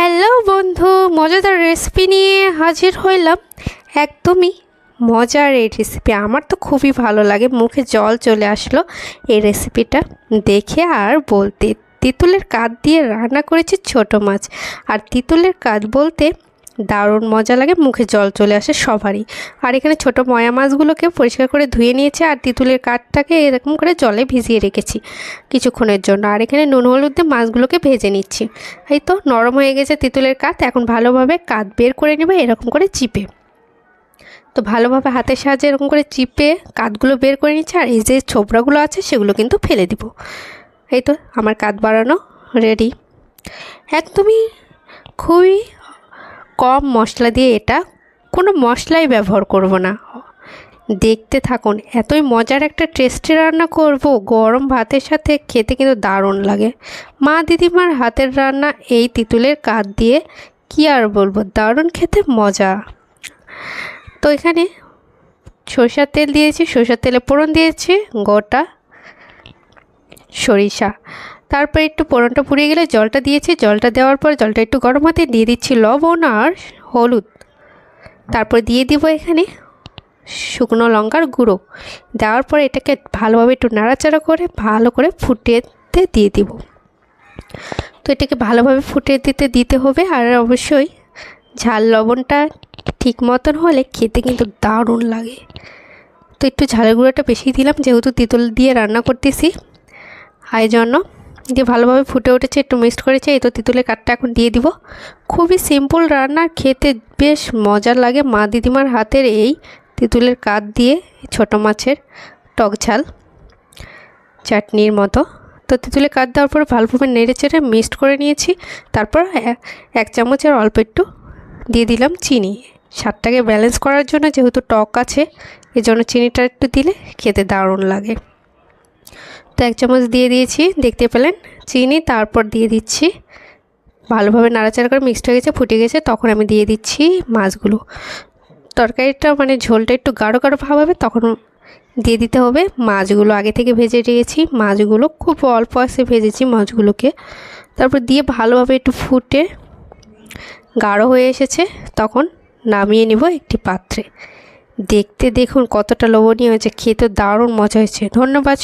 Hello বন্ধু, মজাদার recipe নিয়ে হাজির হইলাম। একদমই মজার এই রেসিপি আমার তো খুবই ভালো লাগে, মুখে জল চলে আসলো এই রেসিপিটা দেখে আর বলতে, তিতুলের কাঁধ দিয়ে রান্না করেছি ছোট মাছ। আর তিতুলের কাঁধ বলতে দারুণ মজা লাগে, মুখে জল চলে আসে সবারই। আর এখানে ছোট ময়া মাছগুলোকে পরিষ্কার করে ধুয়ে নিয়েছে আর তিতুলের কাঠটাকে এরকম করে জলে ভিজিয়ে রেখেছি কিছুক্ষণের জন্য। আর এখানে নুন হলুদ মাছগুলোকে ভেজে নিচ্ছি। এই তো নরম হয়ে গেছে তিতুলের কাঠ, এখন ভালোভাবে কাঠ বের করে নেবে, এরকম করে চিপে। তো ভালোভাবে হাতের সাহায্যে এরকম করে চিপে কাঠগুলো বের করে নিচ্ছে আর এই যে ছোবড়াগুলো আছে সেগুলো কিন্তু ফেলে দিব। এই তো আমার কাঠ বাড়ানো রেডি। একদমই খুবই কম মশলা দিয়ে এটা কোনো মশলাই ব্যবহার করব না। দেখতে থাকুন, এতই মজার একটা টেস্টি রান্না করব। গরম ভাতের সাথে খেতে কিন্তু দারুণ লাগে। মা দিদিমার হাতের রান্না এই তিতুলের কাঠ দিয়ে কি আর বলব, দারুণ খেতে মজা। তো এখানে সরষার তেল দিয়েছি, সরষার তেলে পোড়ন দিয়েছি, গোটা সরিষা। তারপর একটু পোড়নটা পুড়িয়ে গেলে জলটা দিয়েছি। জলটা দেওয়ার পর জলটা একটু গরম হতে দিয়ে দিচ্ছি লবণ আর হলুদ। তারপর দিয়ে দিব এখানে শুকনো লঙ্কার গুঁড়ো। দেওয়ার পর এটাকে ভালোভাবে একটু নাড়াচাড়া করে ভালো করে ফুটিয়েতে দিয়ে দিব। তো এটাকে ভালোভাবে ফুটিয়ে দিতে দিতে হবে আর অবশ্যই ঝাল লবণটা ঠিক মতন হলে খেতে কিন্তু দারুণ লাগে। তো একটু ঝালের গুঁড়োটা বেশি দিলাম, যেহেতু তিতল দিয়ে রান্না করতেছি। আর জন্য। দিয়ে ভালোভাবে ফুটে উঠেছে, একটু মিক্সড করেছে। এই তো তিতুলের কাঠটা এখন দিয়ে দিব। খুবই সিম্পল রান্না, খেতে বেশ মজার লাগে। মা দিদিমার হাতের এই তিতুলের কাঠ দিয়ে, ছোট মাছের টক ঝাল চাটনির মতো। তো তিতুলের কাঠ দেওয়ার পর ভালোভাবে নেড়ে চেড়ে মিক্সড করে নিয়েছি। তারপর এক চামচের অল্প একটু দিয়ে দিলাম চিনি। স্বাদটাকে ব্যালেন্স করার জন্য যেহেতু টক আছে, এজন্য চিনিটা একটু দিলে খেতে দারুণ লাগে। তো এক চামচ দিয়ে দিয়েছি, দেখতে পেলেন? চিনি, তারপর দিয়ে দিচ্ছি। ভালোভাবে নাড়াচাড়া করে মিক্সড হয়ে গেছে, ফুটে গেছে, তখন আমি দিয়ে দিচ্ছি মাছগুলো। তরকারিটা মানে ঝোলটা একটু গাঢ় গাঢ় ভাব হবে, তখন দিয়ে দিতে হবে মাছগুলো। আগে থেকে ভেজে রেখেছি মাছগুলো, খুব অল্প আসে ভেজেছি মাছগুলোকে। তারপর দিয়ে ভালোভাবে একটু ফুটে গাঢ় হয়ে এসেছে, তখন নামিয়ে নিব একটি পাত্রে। দেখতে দেখুন কতটা লোভনীয় হয়েছে, খেতে দারুণ মজা হয়েছে। ধন্যবাদ